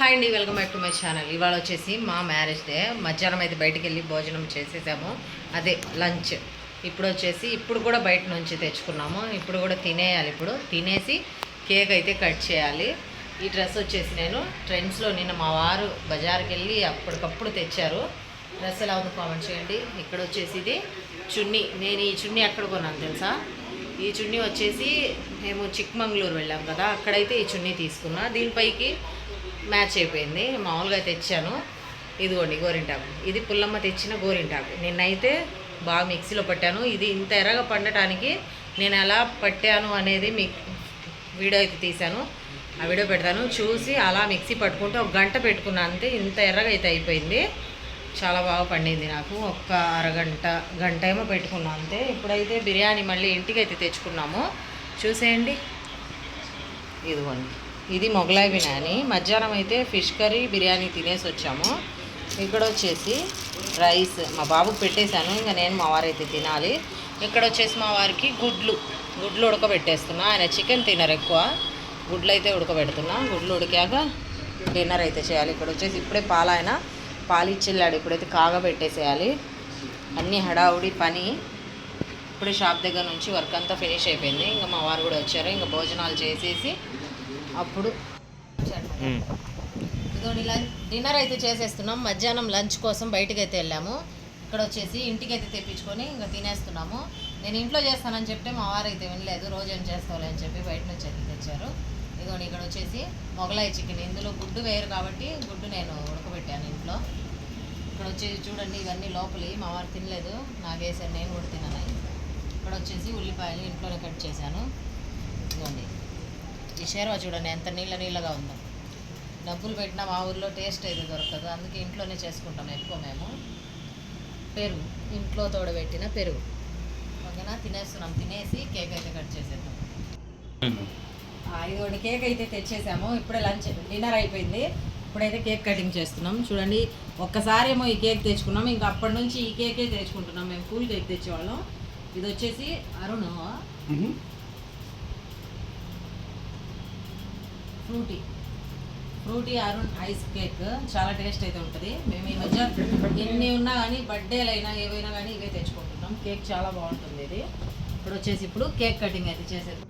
Hi అండి welcome back to my channel. ఇవాళ వచ్చేసి మా మ్యారేజ్ డే. మధ్యాహ్నం అయితే బయటికి వెళ్ళి భోజనం చేసేసాము. అదే లంచ్. ఇప్పుడు వచ్చేసి ఇప్పుడు కూడా బయట నుంచి తెచ్చుకున్నాము. ఇప్పుడు కూడా తినేయాలి ఇప్పుడు. తినేసి కేక్ అయితే కట్ చేయాలి. ఈ డ్రెస్ వచ్చేసి నేను ట్రెండ్స్లో నిన్న మా వారు బజార్కి వెళ్ళి అప్పటికప్పుడు తెచ్చారు. డ్రెస్ ఎలా ఉంది కామెంట్ చేయండి. ఇక్కడ వచ్చేసి ఇది చున్నీ. నేను ఈ చున్నీ ఎక్కడ కొన్నాను తెలుసా? ఈ చున్నీ వచ్చేసి మేము చిక్మంగళూరు వెళ్ళాం కదా అక్కడైతే ఈ చున్నీ తీసుకున్నా. దీనిపైకి మ్యాచ్ అయిపోయింది. మామూలుగా తెచ్చాను. ఇదిగోండి గోరింటాకు. ఇది పుల్లమ్మ తెచ్చిన గోరింటాకు. నిన్నైతే బాగా మిక్సీలో పట్టాను. ఇది ఇంత ఎర్రగా పండటానికి నేను ఎలా పట్టాను అనేది మీ వీడియో అయితే తీశాను. ఆ వీడియో పెడతాను. చూసి అలా మిక్సీ పట్టుకుంటే ఒక గంట పెట్టుకున్నాను అంతే. ఇంత ఎర్రగా అయితే అయిపోయింది. చాలా బాగా పండింది నాకు. ఒక్క అరగంట గంట ఏమో పెట్టుకున్నాను అంతే. ఇప్పుడైతే బిర్యానీ మళ్ళీ ఇంటికి అయితే తెచ్చుకున్నాము. చూసేయండి. ఇదిగోండి. ఇది మొగలాయి బిర్యానీ. మధ్యాహ్నం అయితే ఫిష్ కర్రీ బిర్యానీ తినేసి వచ్చాము. ఇక్కడ వచ్చేసి రైస్. మా బాబుకి పెట్టేశాను. ఇంకా నేను మా వారైతే తినాలి. ఇక్కడ వచ్చేసి మా వారికి గుడ్లు. గుడ్లు ఉడకబెట్టేస్తున్నా. ఆయన చికెన్ తినరు ఎక్కువ. గుడ్లు అయితే ఉడకబెడుతున్నా. గుడ్లు ఉడికాక డిన్నర్ అయితే చేయాలి. ఇక్కడ వచ్చేసి ఇప్పుడే పాలైనా పాలు ఇచ్చెళ్ళాడు ఇప్పుడైతే కాగబెట్టేసేయాలి. అన్నీ హడావుడి పని ఇప్పుడే షాప్ దగ్గర నుంచి వర్క్ అంతా ఫినిష్ అయిపోయింది. ఇంకా మా వారు కూడా వచ్చారు. ఇంకా భోజనాలు చేసేసి అప్పుడు ఇదిగోండి లంచ్ డిన్నర్ అయితే చేసేస్తున్నాం. మధ్యాహ్నం లంచ్ కోసం బయటికి అయితే వెళ్ళాము. ఇక్కడ వచ్చేసి ఇంటికి అయితే తెప్పించుకొని ఇంకా తినేస్తున్నాము. నేను ఇంట్లో చేస్తానని చెప్తే మా వారు అయితే వినలేదు. రోజు ఏం చేస్తావులే అని చెప్పి బయట నుంచి అయితే తెచ్చారు. ఇదిగోండి ఇక్కడ వచ్చేసి మొగలాయి చికెన్. ఇందులో గుడ్డు వేయరు కాబట్టి గుడ్డు నేను ఉడకబెట్టాను ఇంట్లో. ఇక్కడ వచ్చేసి చూడండి ఇవన్నీ లోపలి. మా వారు తినలేదు. నాకేసారు నేను కూడా తినను ఇక్కడ వచ్చేసి ఉల్లిపాయలు ఇంట్లోనే కట్ చేశాను. ఇదిగోండి. ఈ షేర్వా చూడండి ఎంత నీళ్ళ నీళ్ళగా ఉందో. డబ్బులు పెట్టినా మా ఊర్లో టేస్ట్ అయితే దొరకదు. అందుకే ఇంట్లోనే చేసుకుంటాం ఎక్కువ మేము. పెరుగు ఇంట్లో తోడబెట్టిన పెరుగు. ఓకేనా? తినేస్తున్నాం. తినేసి కేక్ అయితే కట్ చేసేద్దాం. ఇదిగోండి కేక్ అయితే తెచ్చేసాము. ఇప్పుడే లంచ్ డిన్నర్ అయిపోయింది. ఇప్పుడైతే కేక్ కటింగ్ చేస్తున్నాం. చూడండి ఒక్కసారి ఏమో ఈ కేక్ తెచ్చుకున్నాం. ఇంకా అప్పటి నుంచి ఈ కేకే తెచ్చుకుంటున్నాం. మేము కూల్ కేక్ తెచ్చేవాళ్ళం. ఇది వచ్చేసి Arun. Frooty. Frooty Arun ice cake. చాలా టేస్ట్ అయితే ఉంటుంది. మేము ఈ మధ్య ఎన్ని ఉన్నా కానీ బర్త్డేలైనా ఏవైనా కానీ ఇవే తెచ్చుకుంటున్నాం. కేక్ చాలా బాగుంటుంది ఇది. ఇప్పుడు వచ్చేసి ఇప్పుడు కేక్ కటింగ్ అయితే చేసేది